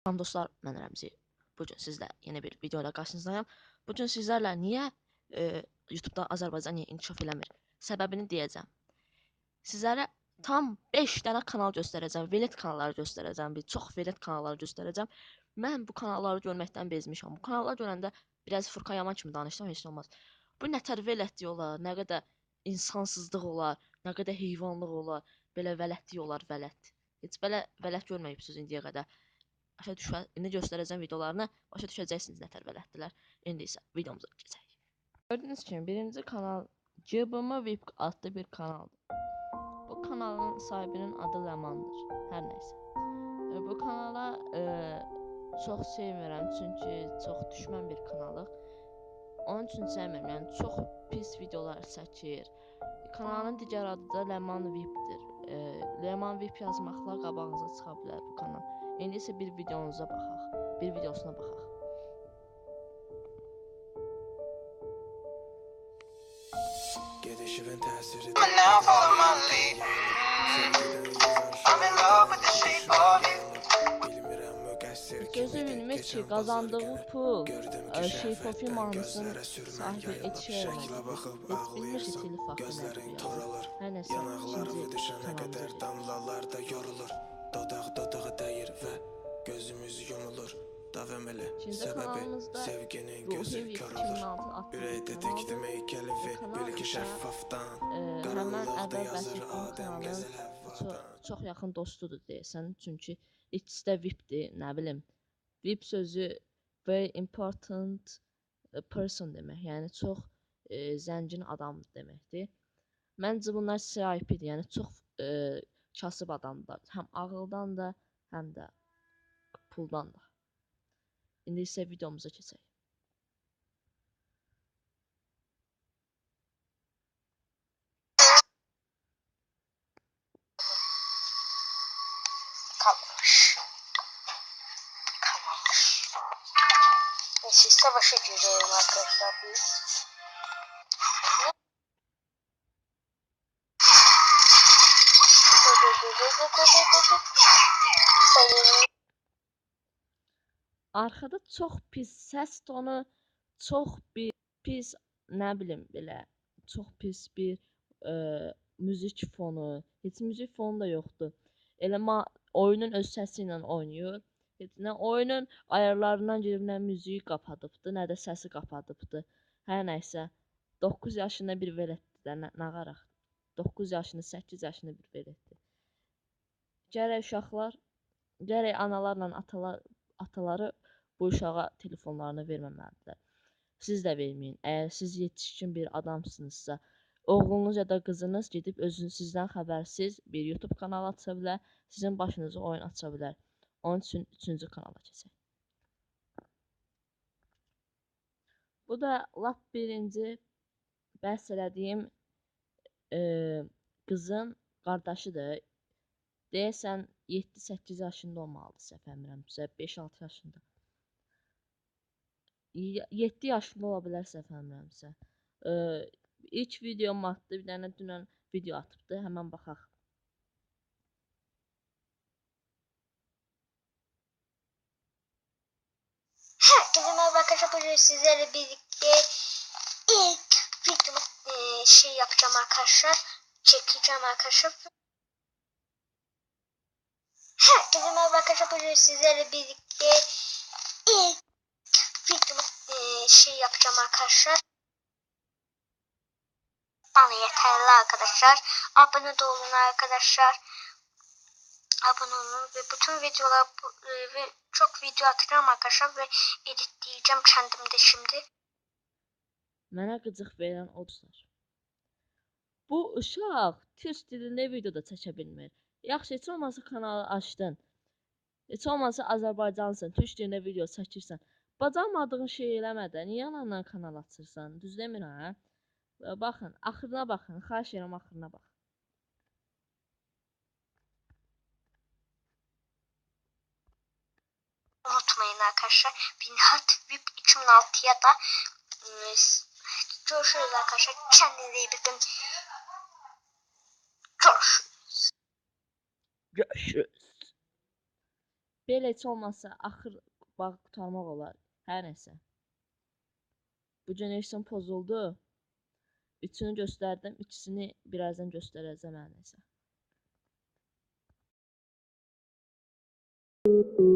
Salam dostlar, mən Rəmzi. Bu gün sizlə yeni bir video ilə qarşınızdayım. Bu gün sizlərlə niyə e, YouTube-da Azərbaycan niyə inkişaf eləmir? Səbəbini deyəcəm. Sizlərə tam 5 dənə kanal göstərəcəm. Velet kanalları göstərəcəm. Bir çox velet kanalları göstərəcəm. Mən bu kanalları görməkdən bezmişəm. Bu kanalları görəndə biraz Furkan Yaman kimi danışsam heç nə olmaz. Bu nətər velətlik olar, nə qədər insansızlıq olar, nə qədər heyvanlıq olar, belə vələtlik olar, vələt. Heç belə vələt görməyibsiniz indiyə qədər başa düşə indi göstərəcəm videolarını, başa düşəcəksiniz nətər vələtdilər. İndi isə videomuza keçək. Gördüyünüz kimi birinci kanal GBM VIP adlı bir kanaldır. Bu kanalın sahibinin adı Ləmandır. Hər nəysə. Bu kanala e, çox sevmirəm çünki çox düşmən bir kanalıq. Onun üçün sevmirəm. Yəni çox pis videolar çəkir. Kanalın digər adı da Ləman VIP-dir. E, Ləman VIP yazmaqla qabağınıza çıxa bilər bu kanal. İndi isə bir videonuza baxaq. Bir videosuna baxaq. Gedişimin təsiri I'm now follow my lead. I'm in love with the shape of you. Bilmirəm müqəssir Gözü bilmir ki, qazandığı pul ə, Şeyfofi mahnısının sahibi sahibi Ed Sheeran baxıb Heç bilmir ki, ağlayırsan telif haqqı Gözlərin nədir toralır Hər nəsə Yanaqlarımı ikinci düşənə qədər kanalda. damlalar da yorulur Dodaq dodağa dəyir və gözümüz yumulur Davam elə Şimdi səbəbi sevginin gözü kör olur 2006 adlı bir Ürəkdə tikdim heykəlivi bil ki şəffafdan Həmən Qaranlıqda yazır Adəm çox, həvvadan çox yaxın dostudur deyəsən. Çünki ikisi də VIP-dir, nə bilim. VIP sözü very important e, person demək. Yəni çox e, zəngin adam deməkdir. Məncə bunlar CIP-dir. Yəni çox e, kasıb adamlar. Həm ağıldan da, həm də puldan da. İndi isə videomuza keçək. kalmamış. Kalmamış. Neyse savaşa girelim arkadaşlar biz. Arxada çox pis səs tonu, çox bir pis, nə bilim belə, çox pis bir ə, müzik fonu. Heç müzik fonu da yoxdur. Elə ma oyunun öz səsi ilə oynayır. Heç nə oyunun ayarlarından gedib nə müziyi qapadıbdı, nə də səsi qapadıbdı. Hər nəysə 9 yaşında bir velətdir də nə, nə qaraq. 9 yaşında, 8 yaşında bir velətdir. Gərək uşaqlar, gərək analarla atalar ataları bu uşağa telefonlarını verməməlidirlər. Siz də verməyin. Əgər siz yetişkin bir adamsınızsa, oğlunuz ya da qızınız gedib özünüz sizdən xəbərsiz bir YouTube kanalı aça bilər, sizin başınıza oyun aça bilər. Onun üçün 3-cü kanala keçək. Bu da lap birinci bəhs elədiyim e, qızın qardaşıdır. Deyəsən 7-8 yaşında olmalıdır səhv eləmirəmsə, 5-6 yaşında. 7 yaşında ola bilər səhv eləmirəmsə. Ə, ilk videomu atdı, bir dənə dünən video atıbdı, həmən baxaq. Herkese merhaba arkadaşlar. Bugün sizlerle birlikte ilk videomu e, şey yapacağım arkadaşlar. Çekeceğim arkadaşlar. Herkese merhaba arkadaşlar. Bugün sizlerle birlikte ilk videomu e, şey yapacağım arkadaşlar. Bana yeterli arkadaşlar. Abone olun arkadaşlar. Abone olun ve bütün videolar e, ve çok video atacağım arkadaşlar ve editleyeceğim kendim de şimdi. Mənə qıcıq verən odur. Bu uşaq türk dilində videoda çəkə bilmir. Yaxşı, heç olmasa kanalı açdın. Heç olmasa Azərbaycansın, türk dilində video çəkirsən. Bacarmadığın şey eləmə də, niyə ananla kanal açırsan? Düz demirəm, hə? Baxın, axırına baxın, xahiş edirəm axırına bax. Unutmayın arkadaşlar. Binhat VIP 2006'ya da s- görüşürüz arkadaşlar. Kendinize iyi bakın. Görüşürüz. Görüşürüz. Belə heç olmasa axır bağı qurtarmaq olar. Hər nəsə. Bu generation pozuldu. Üçünü göstərdim, ikisini birazdan göstərəcəm hər nəsə. Thank you.